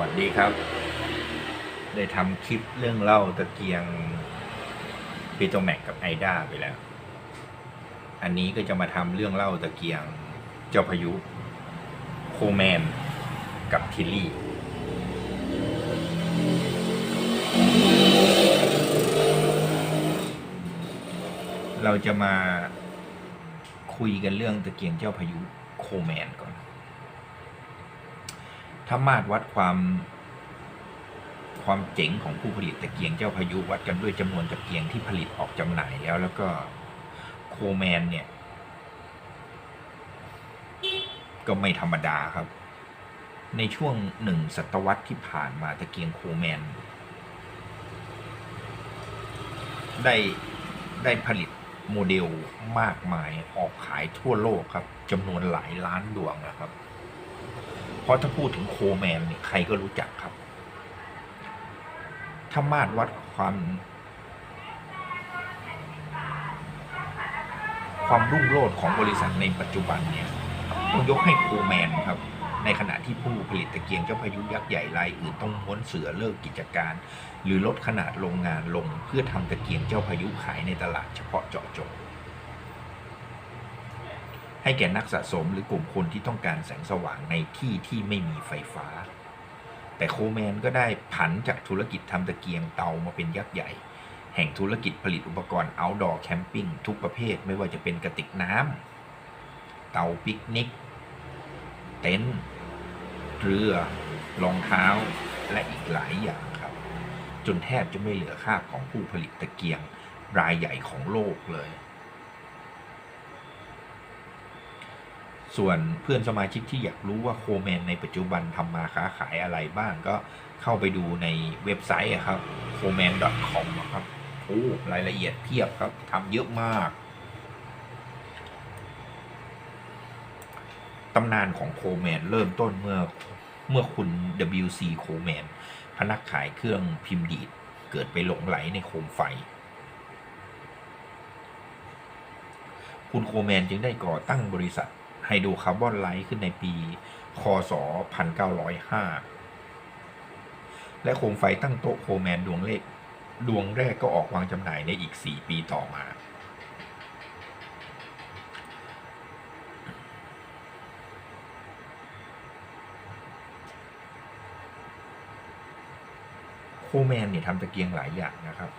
วัสดีครับ ได้ทำคลิปเรื่องเล่าตะเกียงปีโตแม็กกับไอด้าไปแล้ว อันนี้ก็จะมาทำเรื่องเล่าตะเกียงเจ้าพายุ โคแมนกับทิลลี่เราจะมาคุยกันเรื่องตะเกียงเจ้าพายุโคแมนก่อน ถ้ามาตรวัดความความเจ๋งของผู้ผลิตตะเกียงเจ้าพายุวัดกันด้วยจำนวนตะเกียงที่ผลิตออกจำหน่ายแล้ว แล้วก็โคแมนเนี่ย ก็ไม่ธรรมดาครับ ในช่วงหนึ่งศตวรรษที่ผ่านมาตะเกียงโคแมน ได้ได้ผลิตโมเดลมากมายออกขายทั่วโลกครับจำนวนหลายล้านดวงนะครับ เพราะถ้าพูดถึงโคแมนเนี่ยใครก็รู้จักครับ ถ้ามาตรวัดความ ความรุ่งโรจน์ของบริษัทในปัจจุบันเนี่ยต้องยกให้โคแมนครับ ในขณะที่ผู้ผลิตตะเกียงเจ้าพายุยักษ์ใหญ่รายอื่นต้องม้วนเสือเลิกกิจการ หรือลดขนาดโรงงานลงเพื่อทำตะเกียงเจ้าพายุขายในตลาดเฉพาะเจาะจง ให้แก่นักสะสมหรือกลุ่มคนที่ต้องการแสงสว่างในที่ที่ไม่มีไฟฟ้า แต่โคแมนก็ได้ผันจากธุรกิจทำตะเกียงเตามาเป็นยักษ์ใหญ่ แห่งธุรกิจผลิตอุปกรณ์ outdoor camping ทุกประเภทไม่ว่าจะเป็นกระติกน้ำเตาปิกนิก เต็นท์เรือรองเท้าและอีกหลายอย่างครับ จนแทบจะไม่เหลือค่าของผู้ผลิตตะเกียงรายใหญ่ของโลกเลย ส่วนเพื่อนสมาชิกที่อยากรู้ว่าโคแมนในปัจจุบันทำมาค้าขายอะไรบ้างก็เข้าไปดูในเว็บไซต์ครับ c o m a n c o m ครับโอ้รายละเอียดเพียบครับทำเยอะมากตำนานของโคแมนเริ่มต้นเมื่อเมื่อคุณ WC โคแมนพนักขายเครื่องพิมพ์ดีด เกิดไปหลงไหลในโคมไฟ คุณโคแมนจึงได้ก่อตั้งบริษัท ไฮโดรคาร์บอนไลท์ขึ้นในปี คศ 1905 และโคมไฟตั้งโต๊ะโคแมนดวงเลขดวงแรกก็ออกวางจำหน่ายในอีก 4 ปีต่อมา โคแมนเนี่ยทำตะเกียงหลายอย่างนะครับ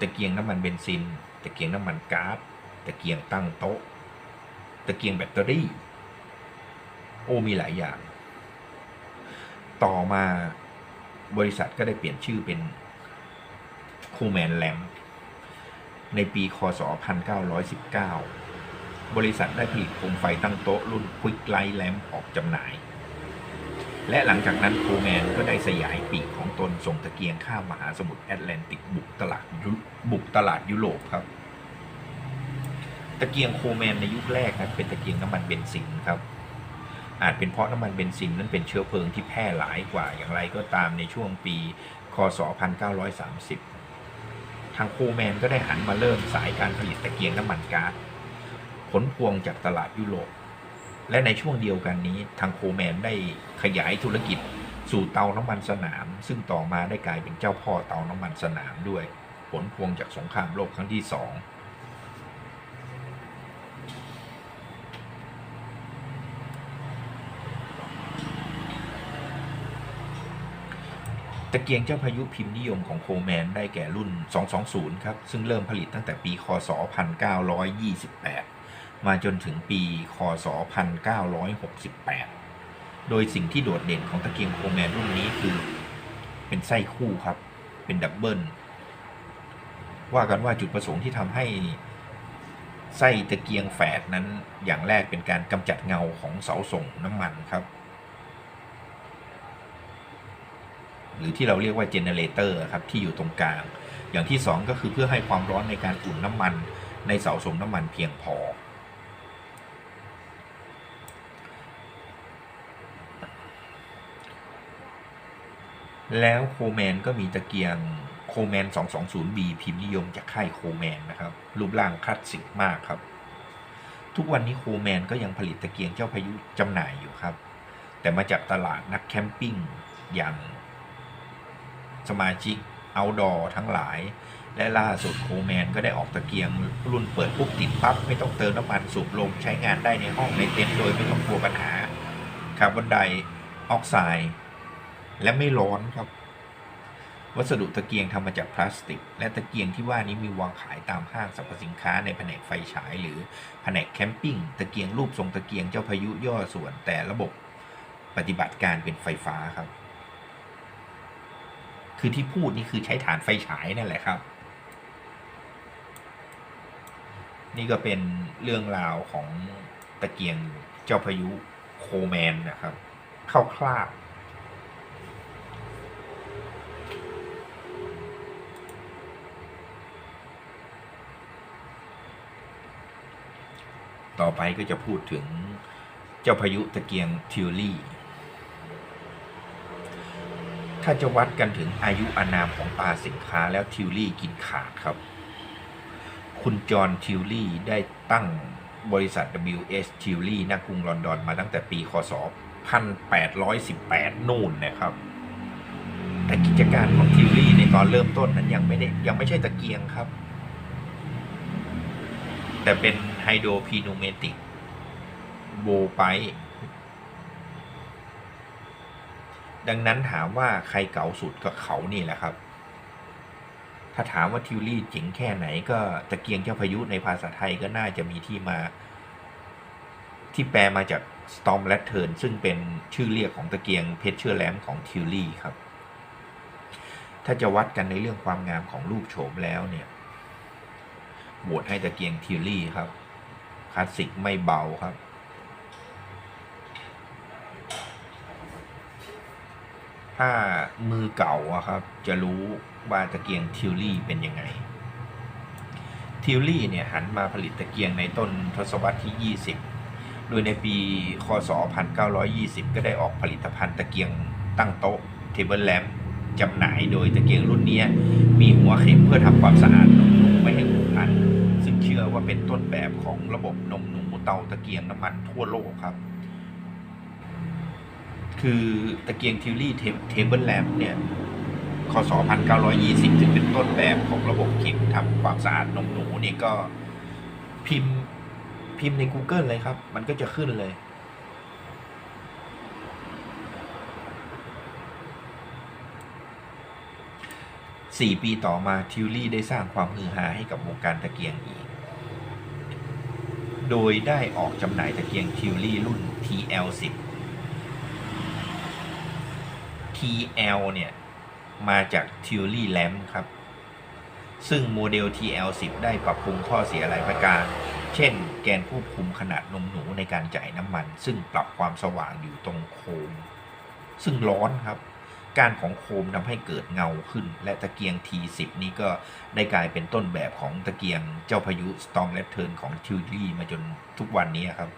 ตะเกียงน้ำมันเบนซิน ตะเกียงน้ำมันก๊าซตะเกียงตั้งโต๊ะ ตะเกียงแบตเตอรี่ โอ้มีหลายอย่าง ต่อมาบริษัทก็ได้เปลี่ยนชื่อเป็นคูแมนแลมในปีคศ 1919 บริษัทได้ผลิตโคมไฟตั้งโต๊ะรุ่น Quick Light Lamp ออกจำหน่าย และหลังจากนั้นโคแมนก็ได้สยายปีกของตนส่งตะเกียงข้ามมหาสมุทรแอตแลนติกบุกตลาดบุกตลาดยุโรปครับ ตะเกียงโคแมนในยุคแรกนั้นเป็นตะเกียงน้ำมันเบนซินครับ อาจเป็นเพราะน้ำมันเบนซินนั้นเป็นเชื้อเพลิงที่แพร่หลายกว่าอย่างไรก็ตามในช่วงปี คศ 1930 ทางโคแมนก็ได้หันมาเริ่มสายการผลิตตะเกียงน้ำมันก๊าซผลพวงจากตลาดยุโรป และในช่วงเดียวกันนี้ทางโคแมนได้ขยายธุรกิจสู่เตาน้ำมันสนาม ซึ่งต่อมาได้กลายเป็นเจ้าพ่อเตาน้ำมันสนามด้วย ผลพวงจากสงครามโลกครั้งที่สอง ตะเกียงเจ้าพายุพิมพ์นิยมของโคแมนได้แก่รุ่น 220 ครับ ซึ่งเริ่มผลิตตั้งแต่ปี คศ 1928 มาจนถึงปี คศ 1968 โดยสิ่งที่โดดเด่นของตะเกียงโคแมนรุ่นนี้คือ เป็นไส้คู่ครับ เป็นดับเบิล ว่ากันว่าจุดประสงค์ที่ทำให้ไส้ตะเกียงแฝดนั้นอย่างแรกเป็นการกำจัดเงาของเสาส่งน้ำมันครับ หรือที่เราเรียกว่าเจเนเรเตอร์ครับที่อยู่ตรงกลาง อย่างที่สองก็คือเพื่อให้ความร้อนในการอุ่นน้ำมันในเสาส่งน้ำมันเพียงพอ แล้วโคแมนก็มีตะเกียงโคแมน 220B พิมพ์นิยมจากค่ายโคแมนนะครับ รูปร่างคลาสสิกมากครับ ทุกวันนี้โคแมนก็ยังผลิตตะเกียงเจ้าพายุจำหน่ายอยู่ครับ แต่มาจากตลาดนักแคมปิ้งอย่าง สมาชิก outdoor ทั้งหลาย และล่าสุดโคแมนก็ได้ออกตะเกียง รุ่นเปิดปุ๊บติดปั๊บไม่ต้องเติมน้ำมันสูบลมใช้งานได้ในห้องในเต็นท์โดยไม่ต้องกลัวปัญหาคาร์บอนไดออกไซด์และไม่ร้อนครับ วัสดุตะเกียงทำมาจากพลาสติก และตะเกียงที่ว่านี้มีวางขายตามห้างสรรพสินค้าในแผนกไฟฉาย หรือแผนกแคมปิ้งตะเกียงรูปทรงตะเกียงเจ้าพายุย่อส่วนแต่ระบบปฏิบัติการเป็นไฟฟ้าครับ คือที่พูดนี่คือใช้ฐานไฟฉายนั่นแหละครับ นี่ก็เป็นเรื่องราวของตะเกียงเจ้าพายุโคแมนนะครับคร่าวๆต่อไปก็จะพูดถึงเจ้าพายุตะเกียงทิวลี่ ถ้าจะวัดกันถึงอายุอานามของปลาสินค้าแล้วทิวลี่กินขาดครับ คุณจอห์นทิวลี่ได้ตั้งบริษัท WS ทิวลี่ณกรุงลอนดอนมาตั้งแต่ปีคศ 1818 นู่นนะครับ แต่กิจการของทิวลี่ในตอนเริ่มต้นนั้นยังไม่ได้ยังไม่ใช่ตะเกียงครับ แต่เป็นไฮโดรพีโนเมติกโบไป ดังนั้นถามว่าใครเก๋าสุดก็เขานี่แหละครับ ถ้าถามว่าทิวลี่เจ๋งแค่ไหนก็ตะเกียงเจ้าพายุในภาษาไทยก็น่าจะมีที่มา ที่แปลมาจาก Storm Lantern ซึ่งเป็นชื่อเรียกของตะเกียงเพชรเชอร์แลมของทิวลี่ครับ ถ้าจะวัดกันในเรื่องความงามของรูปโฉมแล้วเนี่ยโหวตให้ตะเกียงทิวลี่ครับคลาสสิกไม่เบาครับ ถ้ามือเก่าอะครับ จะรู้ว่าตะเกียงทิวลี่เป็นยังไง ทิวลี่เนี่ยหันมาผลิตตะเกียงในต้นทศวรรษที่ 20 โดยในปีคศ 1920 ก็ได้ออกผลิตภัณฑ์ตะเกียงตั้งโต๊ะเทเบิลแลมจำหน่ายโดยตะเกียงรุ่นนี้มีหัวเข็มเพื่อทำความสะอาดนมหนูไม่ให้อุดตัน ซึ่งเชื่อว่าเป็นต้นแบบของระบบนมหนูเตาตะเกียงน้ำมันทั่วโลกครับ คือตะเกียงทิวลี่เทเบิลแลมเนี่ยคศ1920 ถึงเป็นต้นแบบของระบบเข็มทำความสะอาดนมหนูเนี่ยก็พิมพ์พิมพ์ใน Google เลยครับ มันก็จะขึ้นเลย สี่ปีต่อมาทิวลี่ได้สร้างความฮือฮาให้กับวงการตะเกียงอีก โดยได้ออกจำหน่ายตะเกียงทิวลี่รุ่น TL10 TL เนี่ย มาจาก t u l y Lamp ครับ ซึ่งโมเดล TL10 ได้ปรับปรุงข้อเสียหลายประการ เช่น แกนควบคุมขนาดนมหนูในการจ่ายน้ำมัน ซึ่งปรับความสว่างอยู่ตรงโคม ซึ่งร้อนครับ การของโคมทำให้เกิดเงาขึ้น และตะเกียง T10 นี้ก็ได้กลายเป็นต้นแบบของตะเกียงเจ้าพายุ Storm Lantern ของ t u l y มาจนทุกวันนี้ครับ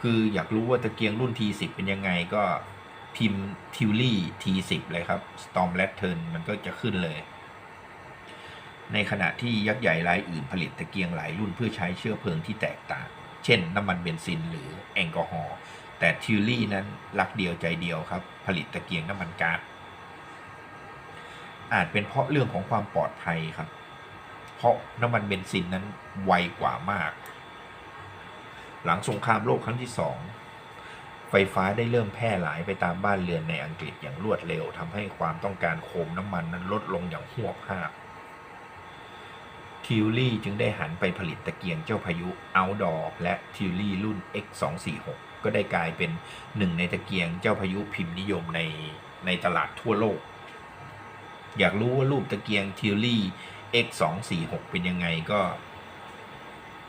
คืออยากรู้ว่าตะเกียงรุ่น T10 เป็นยังไงก็ พิมพ์ t u l y T10 เลยครับ Storm Lantern มันก็จะขึ้นเลย ในขณะที่ยักษ์ใหญ่รายอื่นผลิตตะเกียงหลายรุ่นเพื่อใช้เชื้อเพลิงที่แตกต่าง เช่นน้ำมันเบนซินหรือแอลกอฮอล์แต่ทิวลี่นั้นรักเดียวใจเดียวครับ ผลิตตะเกียงน้ำมันก๊าซอาจเป็นเพราะเรื่องของความปลอดภัยครับ เพราะน้ำมันเบนซินนั้นไวกว่ามาก หลังสงครามโลกครั้งที่สอง ไฟฟ้าได้เริ่มแพร่หลายไปตามบ้านเรือนในอังกฤษอย่างรวดเร็วทำให้ความต้องการโคมน้ำมันนั้นลดลงอย่างหวบหาบทิวลี่จึงได้หันไปผลิตตะเกียงเจ้าพายุ Outdoor และทิวลี่รุ่น X246 ก็ได้กลายเป็นหนึ่งในตะเกียงเจ้าพายุพิมพ์นิยมในในตลาดทั่วโลก อยากรู้ว่ารูปตะเกียงทิวลี่ X246 เป็นยังไงก็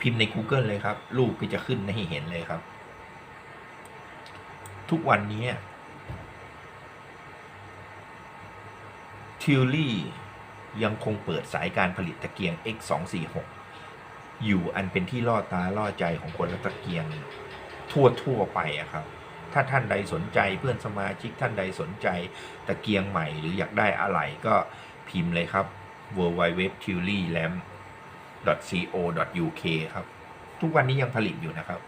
พิมพ์ใน Google เลยครับ รูปก็จะขึ้นให้เห็นเลยครับ ทุกวันนี้ทิวลี่ยังคงเปิดสายการผลิตตะเกียง X246 อยู่อันเป็นที่ล่อตาล่อใจของคนรักตะเกียงทั่วทั่วๆไปอะครับ ถ้าท่านใดสนใจเพื่อนสมาชิกท่านใดสนใจตะเกียงใหม่หรืออยากได้อะไรก็พิมพ์เลยครับ w w w t u l y l a m p co uk ครับ ทุกวันนี้ยังผลิตอยู่นะครับ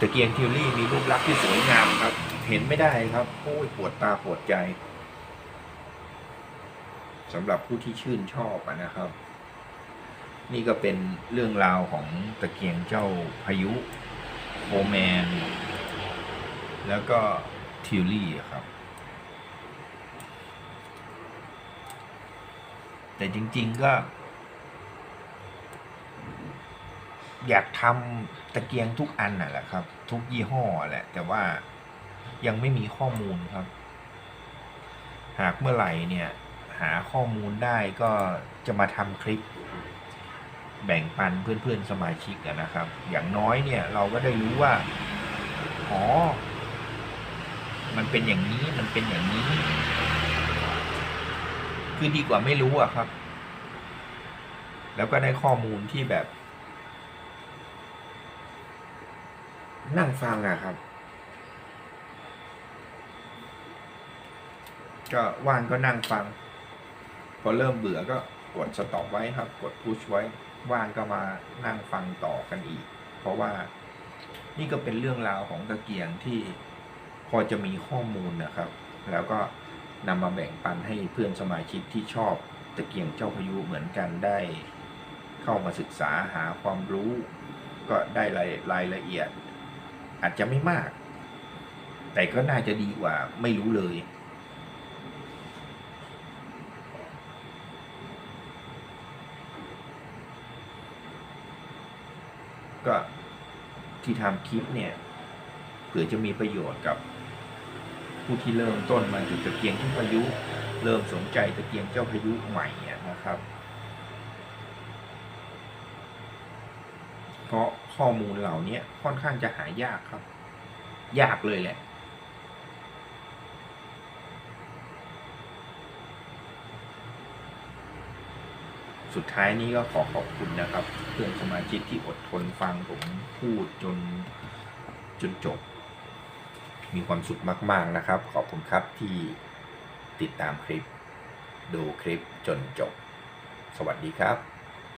ตะเกียงทิวลี่มีรูปลักษณ์ที่สวยงามครับ เห็นไม่ได้ครับโอ้ยปวดตาปวดใจสำหรับผู้ที่ชื่นชอบนะครับ นี่ก็เป็นเรื่องราวของตะเกียงเจ้าพายุโอแมน แล้วก็ทิวลี่ครับ แต่จริง ๆ ก็ อยากทำตะเกียงทุกอันน่ะแหละครับ ทุกยี่ห้อแหละ แต่ว่ายังไม่มีข้อมูลครับ หากเมื่อไหร่เนี่ย หาข้อมูลได้ก็จะมาทำคลิป แบ่งปันเพื่อนๆสมาชิกนะครับ อย่างน้อยเนี่ยเราก็ได้รู้ว่าอ๋อมันเป็นอย่างนี้มันเป็นอย่างนี้ คือดีกว่าไม่รู้อะครับ แล้วก็ได้ข้อมูลที่แบบ นั่งฟังอะครับ ก็ว่านก็นั่งฟัง พอเริ่มเบื่อก็กดสต็อปไว้ครับ กดพุชไว้ ว่านก็มานั่งฟังต่อกันอีก เพราะว่านี่ก็เป็นเรื่องราวของตะเกียงที่พอจะมีข้อมูลนะครับ แล้วก็นำมาแบ่งปันให้เพื่อนสมาชิกที่ชอบตะเกียงเจ้าพายุเหมือนกันได้ เข้ามาศึกษาหาความรู้ ก็ได้รายรายละเอียด อาจจะไม่มาก แต่ก็น่าจะดีกว่าไม่รู้เลย ก็ที่ทำคลิปเนี่ยเผื่อจะมีประโยชน์กับผู้ที่เริ่มต้นมาจุดตะเกียงเจ้าพายุ เริ่มสนใจตะเกียงเจ้าพายุใหม่นะครับ เพราะ ข้อมูลเหล่านี้ค่อนข้างจะหายากครับ ยากเลยแหละ สุดท้ายนี้ก็ขอขอบคุณนะครับ เพื่อนสมาชิกที่อดทนฟังผมพูดจนจนจบ มีความสุขมาก ๆนะครับ ขอบคุณครับที่ติดตามคลิป ดูคลิปจนจบ สวัสดีครับ